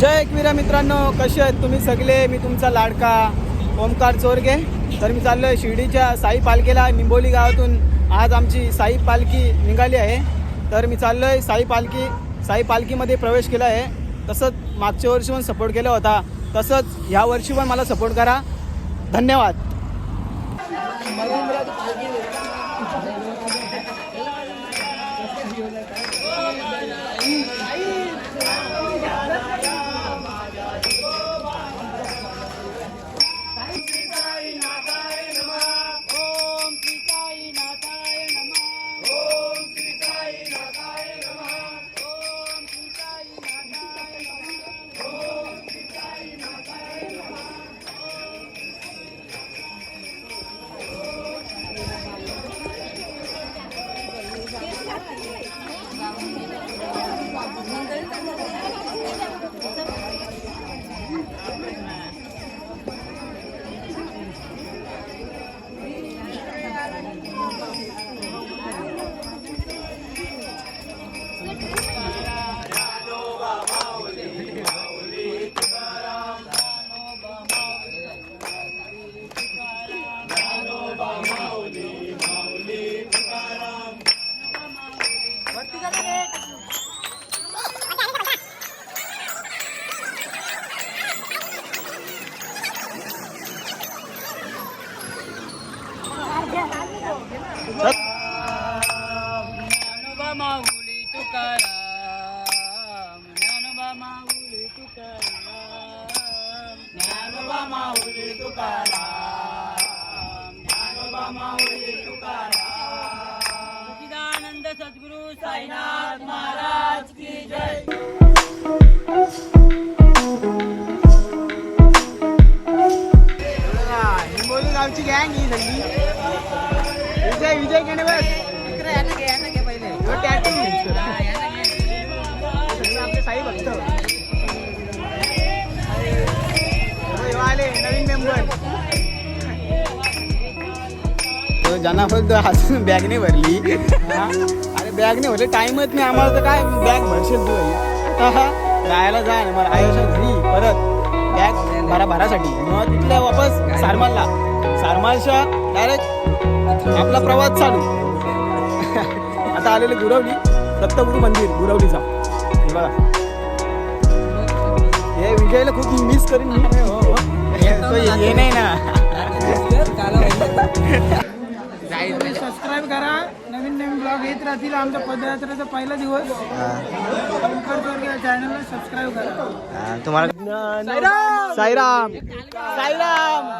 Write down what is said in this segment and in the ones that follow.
जय एकविरा मित्रांनो कसे आहेत तुम्ही सगळे? मी तुमचा लाडका ओमकार चोरगे. तर मी चाललो आहे शिर्डीच्या साई पालखीला निंबोली गावातून. आज आमची साई पालखी निघाली आहे. तर मी चाललो आहे साई पालखी साई पालखीमध्ये प्रवेश केला आहे. तसंच मागच्या वर्षी पण सपोर्ट केला होता. तसंच ह्या वर्षी पण मला सपोर्ट करा. धन्यवाद. सद्गुरु साईनाथ महाराज की जय. निंबोली गावची गँग ही सगळी. विजय विजय केणे बस. आपले साई भक्त. आले नवीन मेंबर ज्यांना फक्त हसून बॅग नाही भरली. अरे बॅग नाही भरली टाइमच नाही आम्हाला तर काय बॅग भरशील तू? आता जायला जा ना मला आयुष्य घरी परत. बॅग भरा भरासाठी मग तिथल्या वापस सारमालला. सारमालच्या डायरेक्ट आपला प्रवास चालू. आता आलेले गुरवली दत्तगुरु मंदिर गुरवलीचा. हे बघा. हे विजयला खूप मिस करीन मी. हो, हो. ये नाही ना. सबस्क्राईब करा. नवीन नवीन ब्लॉग येत राहतील. आमच्या पदयात्रेचा पहिला दिवस. ओंकार चोरगे चॅनलला सबस्क्राईब करा. तुम्हाला साईराम! साईराम! साईराम!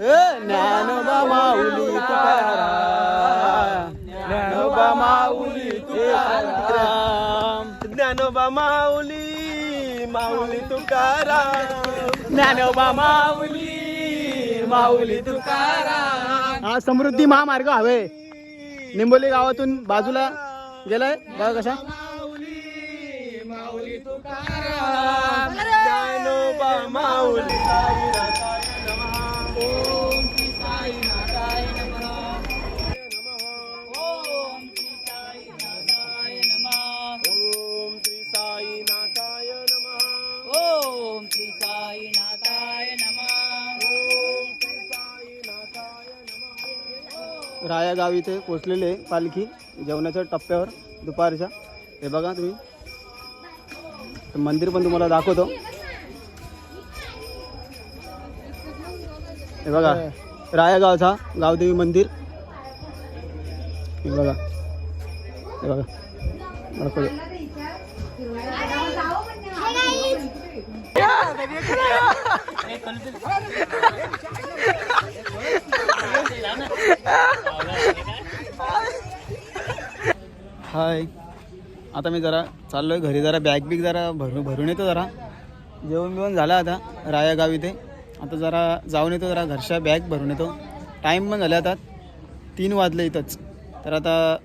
ए, ज्ञानोबा माऊली तुकाराम. ज्ञानोबा माऊली तुकाराम. ज्ञानोबा माऊली माऊली तुकाराम. ज्ञानोबा माऊली माऊली तुकाराम. हा समृद्धी महामार्ग हवे. निंबोली गावातून बाजूला गेलाय. बघा कसा. ज्ञानोबा माऊली रायागाव राया गाव इथे पोचलेले आहे पालखी जेवणाच्या टप्प्यावर दुपारच्या. हे बघा तुम्ही. मंदिर पण तुम्हाला दाखवतो. हे बघा राया गावचा गावदेवी मंदिर. हे बघा. हे बघा. दाखवतो. हाय. आता मी जरा चाललोय घरी जरा बॅग बिग जरा भरू भरून येतो जरा. जेवण बिवण झालं आता राया गाव इथे. आता जरा जाऊन येतो जरा घरच्या बॅग भरून येतो. टाईम पण झाले आता तीन वाजले इथंच. तर आता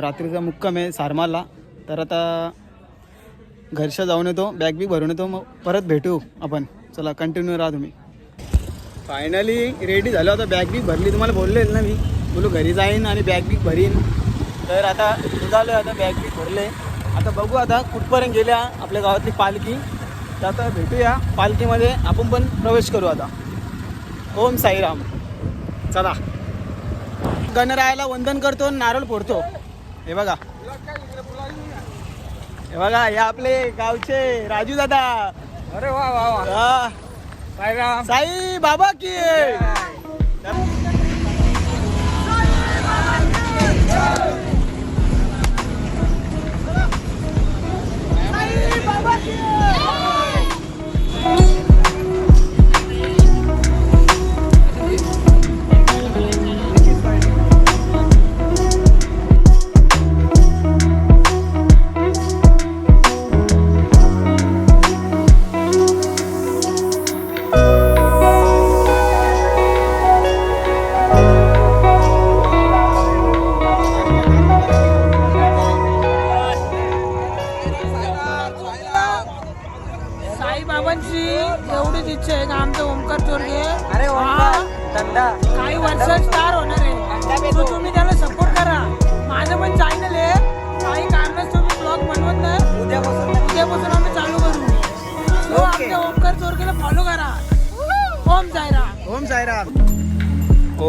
रात्रीचा मुक्काम आहे सारमाला. तर आता घरच्या जाऊन येतो बॅग बिग भरून येतो. मग परत भेटू आपण. चला कंटिन्यू राहा तुम्ही. फायनली रेडी झालं आता बॅग बिग भरली. तुम्हाला बोललेल ना मी. बोलू घरी जाईन आणि बॅग बिग भरीन. तर आता निघालो आता बॅग बी भरले. आता बघू आता कुठपर्यंत गेल्या आपल्या गावातली पालखी. तर आता भेटूया पालखीमध्ये. आपण पण प्रवेश करू आता. ओम साईराम. चला. गणरायाला वंदन करतो नारळ फोडतो. हे बघा. हे बघा हे आपले गावचे राजू दादा. अरे वा वा वा. साई बाबा की. 정 답.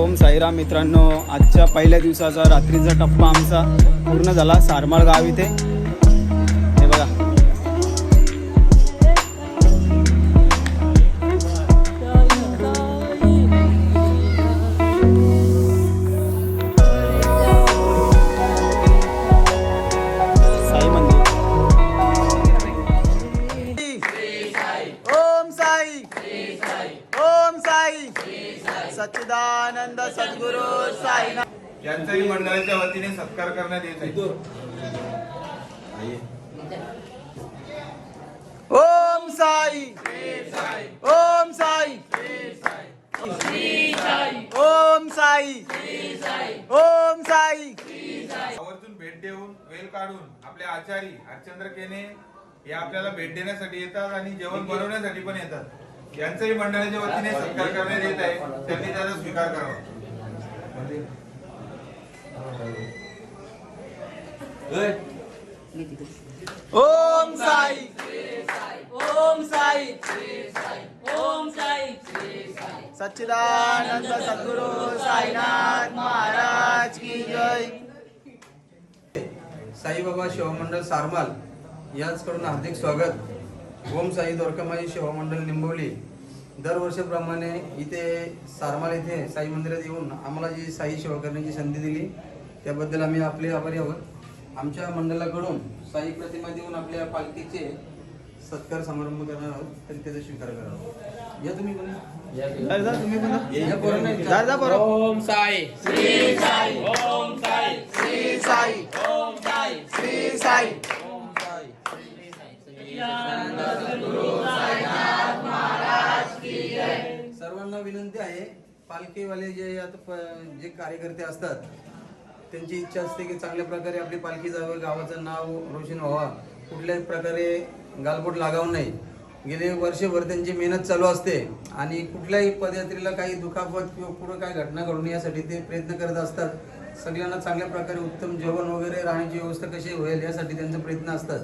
ओम साईराम मित्रांनो आजच्या पहिल्या दिवसाचा रात्रीचा टप्पा आमचा पूर्ण झाला सारमाळ गाव इथे. साई सच्चिदानंद सद्गुरु साई यांचाही मंडळाच्या वतीने सत्कार करण्यात येत आहे. ओम साई. ओम साई. ओम साई. ओम साई. आवर्जून भेट देऊन वेळ काढून आपले आचारी हरचंद्र केने हे आपल्याला भेट देण्यासाठी येतात आणि जेवण बनवण्यासाठी पण येतात. यांचाही मंडळाच्या वतीने सत्कार करण्यात येत आहे त्यांनी त्याचा स्वीकार करावा. ओम साई. ओम साई. ओम साई. सच्चिदानंद सद्गुरु साईनाथ महाराज की जय. साईबाबा सेवा मंडळ सारमाल याचकडून हार्दिक स्वागत. ओम साई द्वारकामाई सेवा मंडळ निंबवली दरवर्षीप्रमाणे इथे सारमाल येथे साई मंदिरात येऊन आम्हाला जी साई सेवा करण्याची संधी दिली त्याबद्दल आम्ही आपले आभारी आहोत. आमच्या मंडळाकडून साई प्रतिमा देऊन आपल्या पालखीचे सत्कार समारंभ करणार आहोत तरी त्याचा स्वीकार करावा या तुम्ही पण. ओम साई. श्री साई. ओम साई. श्री साई. ओम साई. श्री साई. विनंती आहे पालखीवाले जे आता प- जे कार्यकर्ते असतात त्यांची इच्छा असते की चांगल्या प्रकारे आपली पालखी जावं गावाचं नाव रोशन व्हावा. कुठल्याही प्रकारे गालबोट लागावं नाही. गेले वर्षभर त्यांची मेहनत चालू असते आणि कुठल्याही पदयात्रेला काही दुखापत किंवा पुढं काही घटना घडून यासाठी ते प्रयत्न करत असतात. सगळ्यांना चांगल्या प्रकारे उत्तम जेवण वगैरे राहण्याची व्यवस्था कशी होईल यासाठी त्यांचे प्रयत्न असतात.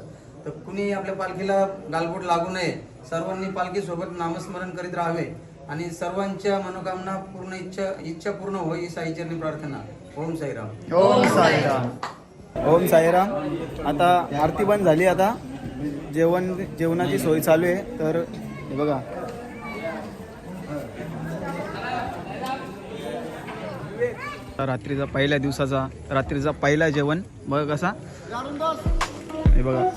तर कुणी आपल्या पालखीला गालबोट लागू नये. सर्वांनी पालखीसोबत नामस्मरण करीत राहावे. आणि सर्वांच्या मनोकामना पूर्ण इच्छा इच्छा पूर्ण होई साईचरणी प्रार्थना. ओम साईराम. ओम साईराम. ओम साईराम. आता आरती बंद झाली आता. जेवण जेवणाची सोय चालू आहे. तर हे बघा. रात्रीचा पहिल्या दिवसाचा रात्रीचा पहिला जेवण. बघा कसा. हे बघा.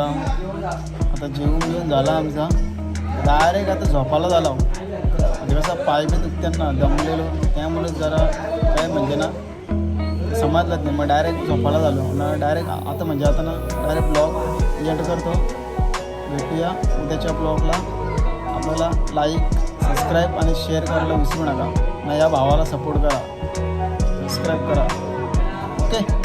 ओम आता जेवून घेऊन झाला आमचा. डायरेक्ट आता झोपाला झाला हो. म्हणजे कसं पाय बी त्यांना दमलेलो. त्यामुळे जरा काय म्हणजे ना समजलंच नाही. मग डायरेक्ट झोपाला झालो. ना डायरेक्ट आता म्हणजे आता ना डायरेक्ट ब्लॉग एंड करतो. भेटूया उद्याच्या ब्लॉगला आपल्याला लाईक सबस्क्राईब आणि शेअर करायला विसरू नका. माझ्या या भावाला सपोर्ट करा. सबस्क्राईब करा. ओके